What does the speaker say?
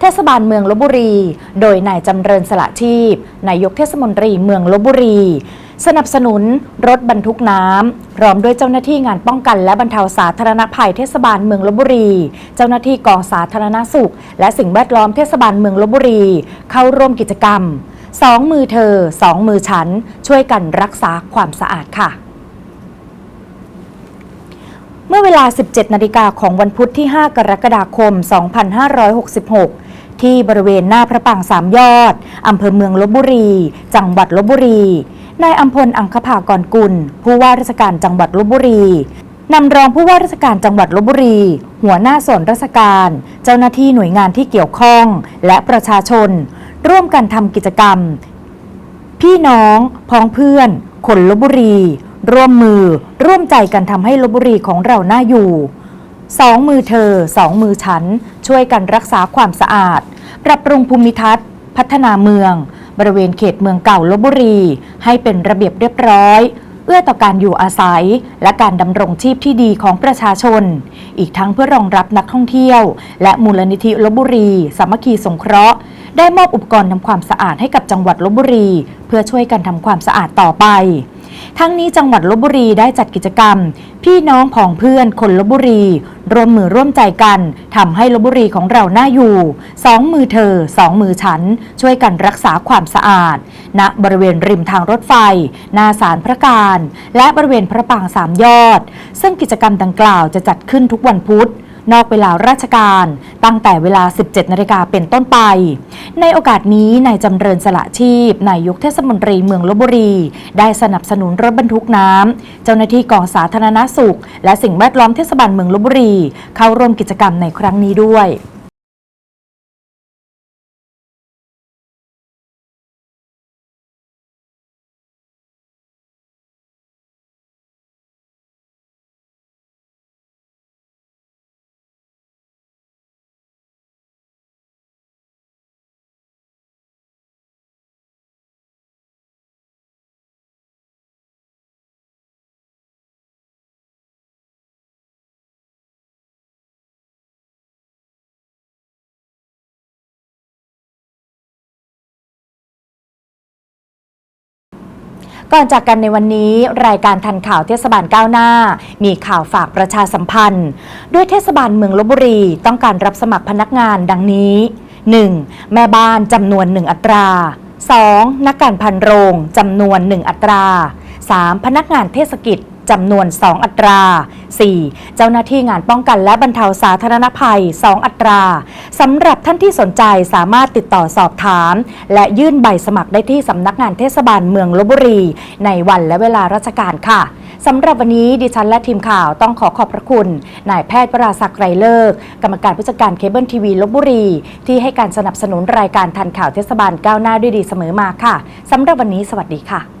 เทศบาลเมืองลบบุรี โดยนายจำเริญสละชีพนายกเทศมนตรีเมืองลบบุรี สนับสนุนรถบรรทุกน้ำพร้อมด้วยเจ้าหน้าที่งานป้องกัน และบรรเทาสาธารณภัยเทศบาลเมืองลบบุรี เจ้าหน้าที่กองสาธารณสุข และสิ่งแวดล้อมเทศบาลเมืองลบบุรี เข้าร่วมกิจกรรมสองมือเธอสองมือฉัน ช่วยกันรักษาความสะอาดค่ะเมื่อเวลา 17 นาฬิกาของวันพุธที่ 5 กรกฎาคม 2566 ที่บริเวณหน้าพระปรางสามยอด อำเภอเมืองลบบุรี จังหวัดลบบุรี นายอัมพลอังคภากรกุล ผู้ว่าราชการจังหวัดลบบุรีนำรองผู้ว่าราชการจังหวัดลบบุรี หัวหน้าส่วนราชการ เจ้าหน้าที่หน่วยงานที่เกี่ยวข้อง และประชาชน ร่วมกันทำกิจกรรม พี่น้อง พ้องเพื่อน คนลบบุรี ร่วมมือ ร่วมใจกันทำให้ลบบุรีของเราน่าอยู่ สองมือเธอสองมือฉัน ช่วยกันรักษาความสะอาด ปรับปรุงภูมิทัศน์ พัฒนาเมือง บริเวณเขตเมืองเก่าลบบุรี ให้เป็นระเบียบเรียบร้อย เอื้อต่อการอยู่อาศัย และการดำรงชีพที่ดีของประชาชน อีกทั้งเพื่อรองรับนักท่องเที่ยว และมูลนิธิลบบุรี สามัคคีสงเคราะห์ได้มอบอุปกรณ์ทำความสะอาดให้กับจังหวัดลบบุรี เพื่อช่วยกันทำความสะอาดต่อไป ทั้งนี้จังหวัดลบบุรีได้จัดกิจกรรม พี่น้องผองเพื่อนคนลบบุรี ร่วมมือร่วมใจกันทำให้ลบบุรีของเราน่าอยู่ สองมือเธอสองมือฉัน ช่วยกันรักษาความสะอาด ณบริเวณริมทางรถไฟหน้าสารพระการ และบริเวณพระปรางสามยอด ซึ่งกิจกรรมดังกล่าวจะจัดขึ้นทุกวันพุธ นอกเวลาราชการ ตั้งแต่เวลา 17 นาฬิกาเป็นต้นไป ในโอกาสนี้นายจำเริญสละชีพนายกเทศมนตรีเมืองลบบุรี ได้สนับสนุนรถบรรทุกน้ำเจ้าหน้าที่กองสาธารณสุข และสิ่งแวดล้อมเทศบาลเมืองลบบุรี เข้าร่วมกิจกรรมในครั้งนี้ด้วย ก่อนจากกันในวันนี้รายการทันข่าวเทศบาลก้าวหน้า มีข่าวฝากประชาสัมพันธ์ ด้วยเทศบาลเมืองลบบุรีต้องการรับสมัครพนักงานดังนี้ 1. แม่บ้านจำนวน 1 อัตรา 2. นักการพันโรงจำนวน 1 อัตรา 3. พนักงานเทศกิจ จำนวน 2 อัตรา 4. เจ้าหน้าที่งานป้องกันและบรรเทาสาธารณภัย 2 อัตราสำหรับท่านที่สนใจสามารถติดต่อสอบถาม และยื่นใบสมัครได้ที่สำนักงานเทศบาลเมืองลบบุรี ในวันและเวลาราชการค่ะสำหรับวันนี้ดิฉันและทีมข่าวต้องขอขอบพระคุณนายแพทย์ปราศักดิ์ไรเลิก กรรมการผู้จัดการเคเบิลทีวีลบบุรี ที่ให้การสนับสนุนรายการทันข่าวเทศบาลก้าวหน้าด้วยดีเสมอมาค่ะสำหรับวันนี้สวัสดีค่ะ